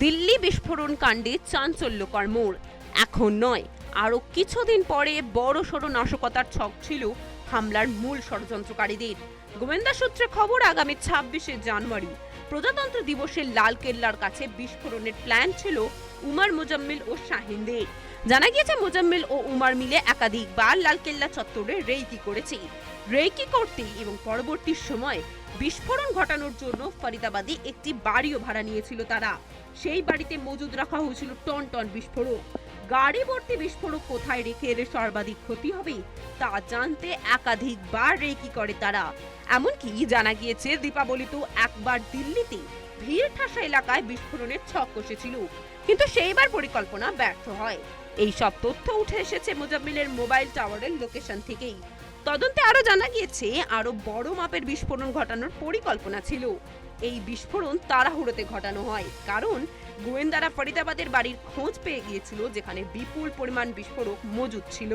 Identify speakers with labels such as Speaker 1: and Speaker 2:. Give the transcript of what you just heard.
Speaker 1: দিল্লি বিস্ফোরণ কাণ্ডে চাঞ্চল্যকর মোড়। এখন নয়, আরও কিছুদিন পরে বড় সড়ো নাশকতার ছক ছিল হামলার মূল ষড়যন্ত্রকারীদের। গোয়েন্দা সূত্রে খবর, আগামী ছাব্বিশে জানুয়ারি প্রজাতন্ত্র দিবসে লালকেল্লার কাছে বিস্ফোরণের প্ল্যান ছিল উমার মোজাম্মিল ও শাহিনদের। জানা গিয়েছে, মোজাম্মিল ও উমার মিলে একাধিকবার লালকেল্লা চত্বরে রেইকি করেছে। রেইকি করতে এবং পরবর্তী সময় বিস্ফোরণ ঘটানোর জন্য ফরিদাবাদে একটি বাড়িও ভাড়া নিয়েছিল তারা। সেই বাড়িতে মজুদ রাখা হয়েছিল টন টন বিস্ফোরক। গাড়ি ভর্তি বিস্ফোরক কোথায় রেখে এলে সর্বাধিক ক্ষতি হবে, তা জানতে একাধিকবার রেকি করে তারা। এমনকি জানা গিয়েছে, দীপাবলিতেও একবার দিল্লিতে ভিড় ঠাসা এলাকায় বিস্ফোরণের ছক কষেছিল। কিন্তু সেইবার পরিকল্পনা ব্যর্থ হয়। এই সব তথ্য উঠে এসেছে মোজাম্মিলের মোবাইল টাওয়ারের লোকেশন থেকেই। তদন্তে আরও জানা গিয়েছে আরও বড় মাপের বিস্ফোরণ ঘটানোর পরিকল্পনা ছিল। এই বিস্ফোরণ তাড়াহুড়োতে ঘটানো হয়, কারণ গোয়েন্দারা ফরিদাবাদের বাড়ির খোঁজ পেয়ে গিয়েছিল যেখানে বিপুল পরিমাণ বিস্ফোরক মজুদ ছিল।